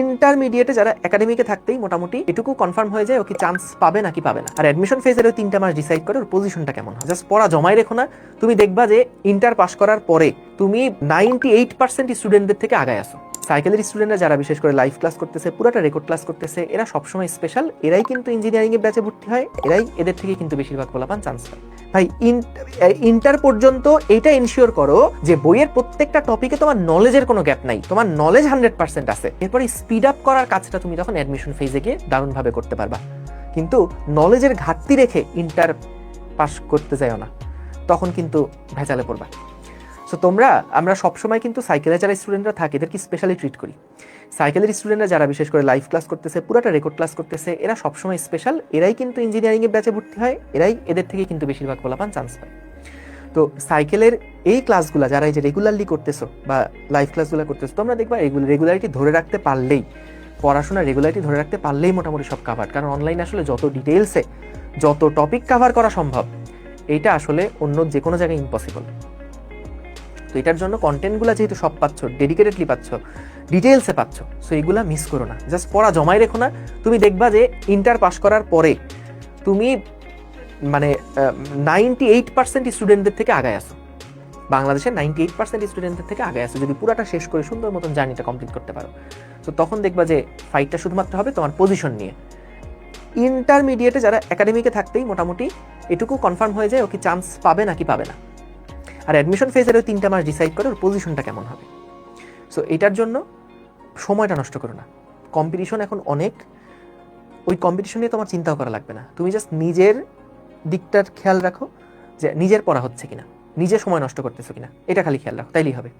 ইন্টারমিডিয়েটে যারা একাডেমিকে থাকতেই মোটামুটি এটুকু কনফার্ম হয়ে যায় ও কি চান্স পাবে নাকি পাবে না। আর অ্যাডমিশন ফেজের ওই তিনটা মাস ডিসাইড করে ওর পজিশনটা কেমন হয়। জাস্ট পড়া জমাই রেখো না, তুমি দেখবা যে ইন্টার পাস করার পরে তুমি নাইনটি এইট পার্সেন্ট স্টুডেন্টদের থেকে আগায় আসো। সাইকেলের স্টুডেন্টরা যারা বিশেষ করে লাইভ ক্লাস করতেছে, পুরাটা রেকর্ড ক্লাস করতেছে, এরা সবসময় স্পেশাল এরাই কিন্তু ইঞ্জিনিয়ারিং এর ব্যাচে ভর্তি হয়, এরাই এদের থেকে কিন্তু বেশিরভাগ পোলাপান চান্স পায়। ভাই ইন্টার পর্যন্ত এটা ইনশিওর করো যে বইয়ের প্রত্যেকটা টপিকে তোমার নলেজের কোনো গ্যাপ নাই, তোমার নলেজ হান্ড্রেড পার্সেন্ট আছে। এরপরে স্পিড আপ করার কাজটা তুমি তখন অ্যাডমিশন ফেজে গিয়ে দারুণভাবে করতে পারবা। কিন্তু নলেজের ঘাটতি রেখে ইন্টার পাস করতে যাও না, তখন কিন্তু ভেজালে পড়বা। সো তোমরা, আমরা সবসময় কিন্তু সাইকেলে যারা স্টুডেন্টরা থাকে, এদেরকে স্পেশালি ট্রিট করি। সাইকেলের স্টুডেন্টরা যারা বিশেষ করে লাইভ ক্লাস করতেছে, পুরাটা রেকর্ড ক্লাস করতেছে, এরা সবসময় স্পেশাল এরাই কিন্তু ইঞ্জিনিয়ারিং এর ব্যাচে ভর্তি হয়, এরাই এদের থেকে কিন্তু বেশিরভাগ পোলাপান চান্স পায়। তো সাইকেলের এই ক্লাসগুলো যারা এই যে রেগুলারলি করতেছো বা লাইভ ক্লাসগুলো করতেছো, তোমরা দেখবা এগুলো রেগুলারিটি ধরে রাখতে পারলেই, পড়াশোনা রেগুলারিটি ধরে রাখতে পারলেই মোটামুটি সব কাভার কারণ অনলাইনে আসলে যত ডিটেলসে যত টপিক কাভার করা সম্ভব এইটা আসলে অন্য যে কোনো জায়গায় ইম্পসিবল তো এটার জন্য কন্টেন্টগুলো যেহেতু সব পাচ্ছ ডেডিকেটেডলি পাচ্ছ ডিটেলসে পাচ্ছ সো এগুলা মিস করো না। জাস্ট পড়া, জমাই রেখো না। তুমি দেখবা যে ইন্টার পাস করার পরে তুমি মানে নাইনটি এইট পার্সেন্ট স্টুডেন্টদের থেকে আগায় আসো। বাংলাদেশের নাইনটি এইট পার্সেন্ট স্টুডেন্টদের থেকে আগে আসো। যদি পুরাটা শেষ করে সুন্দর মতন জার্নিটা কমপ্লিট করতে পারো। তো তখন দেখবা যে ফাইটটা শুধুমাত্র হবে তোমার পজিশন নিয়ে। ইন্টারমিডিয়েটে যারা একাডেমিকে থাকতেই মোটামুটি এটুকু কনফার্ম হয়ে যায়, ও কি চান্স পাবে নাকি পাবে না। আর অ্যাডমিশন ফেজের ওই তিনটা মাস ডিসাইড করে ওর পজিশনটা কেমন হবে। সো এটার জন্য সময়টা নষ্ট করো না। কম্পিটিশন এখন অনেক। ওই কম্পিটিশন নিয়ে তোমার চিন্তাও করা লাগবে না। তুমি জাস্ট নিজের দিকটার খেয়াল রাখো যে নিজের পড়া হচ্ছে কিনা। নিজে সময় নষ্ট করতেছো কিনা। এটা খালি খেয়াল রাখো, তাইলেই হবে।